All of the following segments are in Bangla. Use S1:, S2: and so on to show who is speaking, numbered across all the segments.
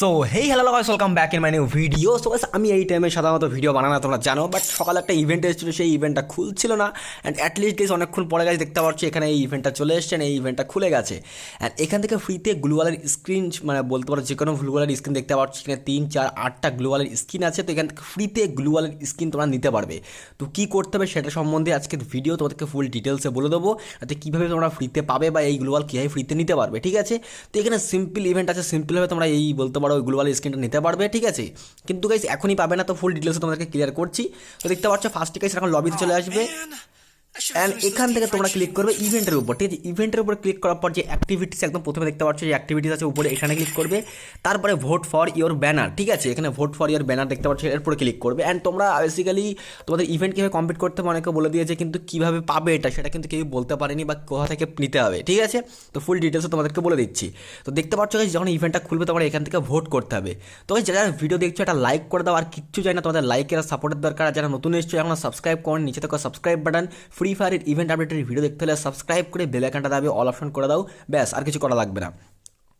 S1: So hey hello guys welcome back in my new video so guys আমি এই টাইমে সাধারণত ভিডিও বানানো তোমরা জানো বাট সকালে একটা ইভেন্ট এসেছিল, সেই ইভেন্টটা খুলছিল না। অ্যান্ড অ্যাটলিস্ট গাইস অনেকক্ষণ পরে গেছে দেখতে পাচ্ছি, এখানে এই ইভেন্টটা চলে এসছে এই ইভেন্টটা খুলে গেছে। অ্যান্ড এখান থেকে ফ্রিতে গ্লুয়ালের স্ক্রিন মানে বলতে পারো যে কোনো গ্লুয়ালের স্ক্রিন দেখতে পাচ্ছি এখানে তিন, চার, আটটা গ্লুয়ালের স্ক্রিন আছে, তো এখান থেকে ফ্রিতে গ্লুয়ালের স্ক্রিন তোমরা নিতে পারবে। তো কী করতে হবে সেটা সম্বন্ধে আজকের ভিডিও তোমাদেরকে ফুল ডিটেলসে বলে দেবো, যাতে কীভাবে তোমরা ফ্রিতে পাবে বা এই গ্লোবাল কীভাবে ফ্রিতে নিতে পারবে, ঠিক আছে? তো এখানে সিম্পল ইভেন্ট আছে সিম্পলভাবে তোমরা এই বলতে পারো গ্লোবাল স্ক্রিনটা নিতে পারবে, ঠিক আছে? কিন্তু গাইস এখনই পাবে না, তো ফুল ডিটেলস তোমাদেরকে ক্লিয়ার করছি। তো দেখতে পাচ্ছ ফার্স্টে গাইস এখন লবিতে চলে আসবে। অ্যান্ড এখান থেকে তোমরা ক্লিক করবে ইভেন্টের উপর ঠিক আছে? ইভেন্টের উপর ক্লিক করার পর যে অ্যাক্টিভিটিস একদম প্রথমে দেখতে পাচ্ছ যে অ্যাক্টিভিটিস আছে উপরে এখানে ক্লিক করবে। তারপরে ভোট ফর ইওর ব্যানার ঠিক আছে? এখানে ভোট ফর ইওর ব্যানার দেখতে পাচ্ছ এর উপরে ক্লিক করবে। অ্যান্ড তোমরা বেসিক্যালি তোমাদের ইভেন্ট কীভাবে কমপ্লিট করতে হবে অনেকে বলে দিয়েছে কিন্তু কীভাবে পাবে এটা সেটা কিন্তু কেউ বলতে পারেনি বা কোথা থেকে নিতে হবে ঠিক আছে? তো ফুল ডিটেলসে তোমাদেরকে বলে দিচ্ছি। তো দেখতে পাচ্ছ যখন ইভেন্টটা খুলবে তোমরা এখান থেকে ভোট করতে হবে। তো যারা ভিডিও দেখছ এটা লাইক করে দাও আর কিচ্ছু চাই না তোমাদের লাইকের সাপোর্টের দরকার। আর যারা নতুন এসছো এখন সাবস্ক্রাইব করেন নিচে থেকে সাবস্ক্রাইব বাটন ফ্রি ফায়ারের ইভেন্ট আপডেটের ভিডিও দেখতে হলে সাবস্ক্রাইব করে বেল আইকনটা দাবি অল অপশন করে দাও। ব্যাস, আর কিছু করা লাগবে না।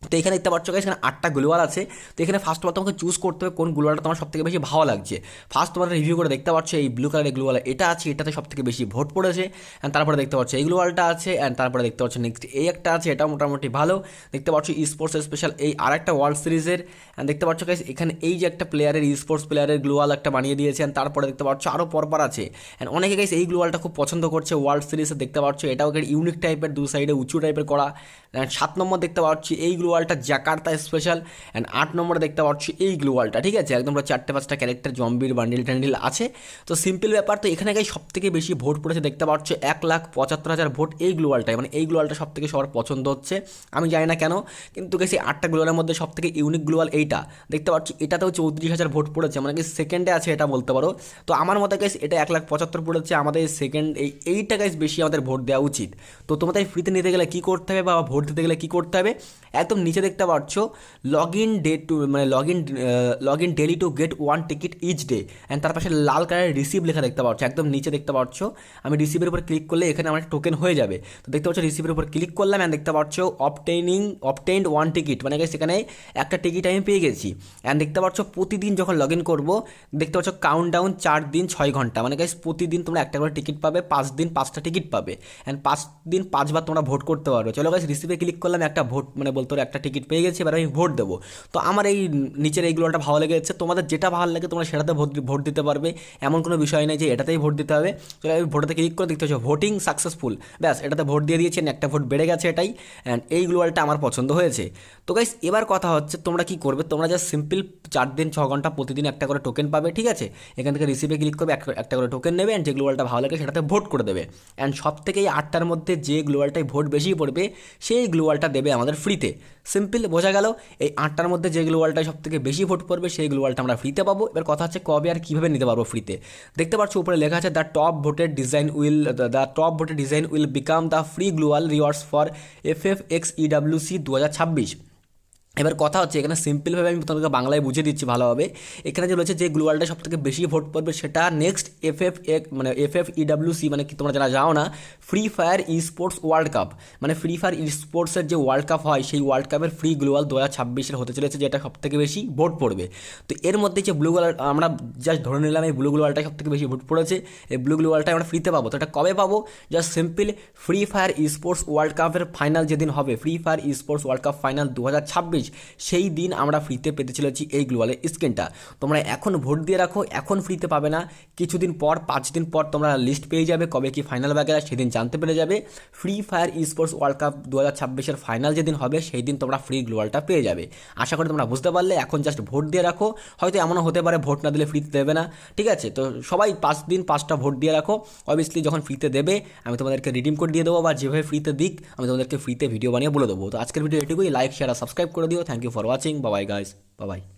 S1: তো এখানে দেখতে পাচ্ছ এখানে আটটা গ্লোয়াল আছে। তো এখানে ফার্স্ট অফ অল তোমাকে চুজ করতে হবে কোন গ্লোয়ালটা তোমার সবথেকে বেশি ভালো লাগছে। ফার্স্ট তোমার রিভিউ করে দেখতে পাচ্ছ এই ব্লু কালারের গ্লোয়াল এটা আছে, এটাতে সব থেকে বেশি ভোট পড়েছে। অ্যান্ড তারপরে দেখতে পাচ্ছ এই গ্লোয়ালটা আছে অ্যান্ড তারপরে দেখতে পাচ্ছ নেক্সট এই একটা আছে এটা মোটামুটি ভালো। দেখতে পাচ্ছ স্পোর্টস স্পেশাল এই আর একটা ওয়ার্ল্ড সিরিজের অ্যান্ড দেখতে পাচ্ছ এখানে এই যে একটা প্লেয়ারের স্পোর্টস প্লেয়ারের গ্লোয়াল একটা বানিয়ে দিয়েছে। অ্যান্ড তারপরে দেখতে পাচ্ছ আরও পরপর আছে। অ্যান্ড অনেকে গাইস এই গ্লোয়ালটা খুব পছন্দ করছে ওয়ার্ল্ড সিরিজে দেখতে পাচ্ছ এটাও ইউনিক টাইপের দু সাইডে উঁচু টাইপের করা। অ্যান্ড সাত নম্বর দেখতে পাচ্ছি এই গ্লোয়ালটা জাকার্তা স্পেশাল অ্যান্ড আট নম্বরে দেখতে পাচ্ছি এই গ্লোয়ালটা ঠিক আছে? একদম চারটে পাঁচটা ক্যারেক্টার জম্বির বান্ডিল ট্যান্ডিল আছে। তো সিম্পল ব্যাপার, তো এখানে গাই সব থেকে বেশি ভোট পড়েছে, দেখতে পাচ্ছ এক লাখ পঁচাত্তর হাজার ভোট এই গ্লোয়ালটাই মানে এই গ্লোয়ালটা সব থেকে সবার পছন্দ হচ্ছে। আমি জানি না কেন, কিন্তু গেছি আটটা গ্লোয়ালের মধ্যে সব থেকে ইউনিক গ্লোয়াল এইটা। দেখতে পাচ্ছি, এটাতেও চৌত্রিশ হাজার ভোট পড়েছে মানে কি সেকেন্ডে আছে এটা বলতে পারো। তো আমার মতে গাইস এটা এক লাখ পঁচাত্তর পড়েছে, আমাদের সেকেন্ড এই এইটা গাইস বেশি আমাদের ভোট দেওয়া উচিত। তো তোমাদের ফ্রিতে নিতে গেলে কী করতে হবে, বা ভোট দিতে গেলে কী করতে হবে? একদম নিচে দেখতে পাচ্ছ লগ ইন ডে টু মানে log in log in daily to get one ticket each day and তার পাশে লাল কালারের রিসিভ লেখা দেখতে পাচ্ছ, একদম নিচে দেখতে পাচ্ছ। আমি রিসিভের উপর ক্লিক করলে এখানে আমার টোকেন হয়ে যাবে। তো দেখতে পাচ্ছ রিসিভের উপর ক্লিক করলাম অ্যান্ড দেখতে পাচ্ছ অবটেনিং অবটেন্ড ওয়ান টিকিট মানে সেখানে একটা টিকিট আমি পেয়ে গেছি। অ্যান্ড দেখতে পাচ্ছ, প্রতিদিন যখন লগ ইন করব, দেখতে পাচ্ছ কাউন্ট ডাউন চার দিন ছয় ঘণ্টা। মানে গাইস প্রতিদিন তোমরা একটা করে টিকিট পাবে, পাঁচ দিন পাঁচটা টিকিট পাবে। অ্যান্ড পাঁচ দিন পাঁচবার তোমরা ভোট করতে পারবে। চলো গাইস রিসিভে ক্লিক করলাম, একটা ভোট মানে বলতে পারো একটা টিকিট পেয়ে গেছি, এবার আমি ভোট দেবো। তো আমার এই নিচের এইগুলোটা ভালো লেগে লেগেছে, তোমাদের যেটা ভালো লাগে তোমরা সেটাতে ভোট ভোট দিতে পারবে। এমন কোনো বিষয় নেই যে এটাতেই ভোট দিতে হবে। চলো আমি ভোটাতে ক্লিক করে দেখতে পাচ্ছ ভোটিং সাকসেসফুল ব্যাস, এটাতে ভোট দিয়ে দিয়েছেন একটা ভোট বেড়ে গেছে এটাই অ্যান্ড এই গ্লোয়ালটা আমার পছন্দ হয়েছে। তো গাইস এবার কথা হচ্ছে তোমরা কি করবে? তোমরা জাস্ট সিম্পল চার দিন, ছ ঘণ্টা প্রতিদিন একটা করে টোকেন পাবে, ঠিক আছে? এখান থেকে রিসিভে ক্লিক করবে একটা একটা করে টোকেন নেবে অ্যান্ড যে গ্লোয়ালটা ভালো লাগে সেটাতে ভোট করে দেবে। অ্যান্ড সব থেকে এই আটটার মধ্যে যে গ্লোয়ালটায় ভোট বেশি পড়বে, সেই গ্লোয়ালটা দেবে আমাদের ফ্রিতে সিম্পল বোঝা গেল, এই আটটার মধ্যে যে গ্লোয়ালটা সব থেকে বেশি ভোট পড়বে, সেই গ্লোয়ালটা আমরা ফ্রিতে পাবো। এবার কথা হচ্ছে কবে আর কীভাবে নিতে পারব ফ্রিতে। দেখতে পাচ্ছ উপরে লেখা আছে the top voted design will the top voted design will become the free gloo wall rewards for F F X EWC দু হাজার ছাব্বিশ। এবার কথা হচ্ছে, এখানে সিম্পলভাবে আমি তোমাদেরকে বাংলায় বুঝিয়ে দিচ্ছি ভালোভাবে। এখানে যে রয়েছে যে গ্লোয়ালটা সব থেকে বেশি ভোট পড়বে সেটা নেক্সট এফ এফ এক মানে এফ এফ ইডাব্লিউসি মানে কি তোমরা যারা যাও না Free Fire esports World Cup মানে ফ্রি ফায়ার ই স্পোর্টসের যে ওয়ার্ল্ড কাপ হয়, সেই ওয়ার্ল্ড কাপের ফ্রি গ্লোয়াল দু হাজার ছাব্বিশের হতে চলেছে, যেটা সব থেকে বেশি ভোট পড়বে। তো এর মধ্যে যে ব্লু গ্লোয়াল আমরা জাস্ট ধরে নিলাম এই ব্লু সব থেকে বেশি ভোট পড়েছে, এই ব্লু গ্লোয়ালটা আমরা ফ্রিতে পাবো। তো এটা কবে পাবো? Just simple Free Fire esports World কাপের ফাইনাল যেদিন হবে Free Fire esports World Cup final দু হাজার ছাব্বিশ। সেই দিন আমরা ফ্রিতে পেতে চলেছি এই গ্লোয়ালের স্ক্রিনটা। তোমরা এখন ভোট দিয়ে রাখো, এখন ফ্রিতে পাবে না। কিছুদিন পর, পাঁচ দিন পর তোমরা লিস্ট পেয়ে যাবে কবে কি ফাইনাল বাগেরা সেদিন জানতে পেরে যাবে। Free Fire sports World Cup দু হাজার ফাইনাল যেদিন হবে, সেই দিন তোমরা ফ্রি গ্লোয়ালটা পেয়ে যাবে। আশা করি তোমরা বুঝতে পারলে, এখন জাস্ট ভোট দিয়ে রাখো। হয়তো এমনও হতে পারে, ভোট না দিলে ফ্রিতে দেবে না। ঠিক আছে? তো সবাই পাঁচ দিন, পাঁচটা ভোট দিয়ে রাখো। অবভিয়াসলি যখন ফ্রিতে দেবে, আমি তোমাদেরকে রিডিম কোড দিয়ে দেবো, বা যেভাবে ফ্রিতে দিক, আমি তোমাদেরকে ফ্রিতে ভিডিও বানিয়ে বলে দেবো। তো আজকের ভিডিও এটুকুই। লাইক শেয়ার আর সাবস্ক্রাইব করে দিও। video thank you for watching. Bye bye guys. Bye bye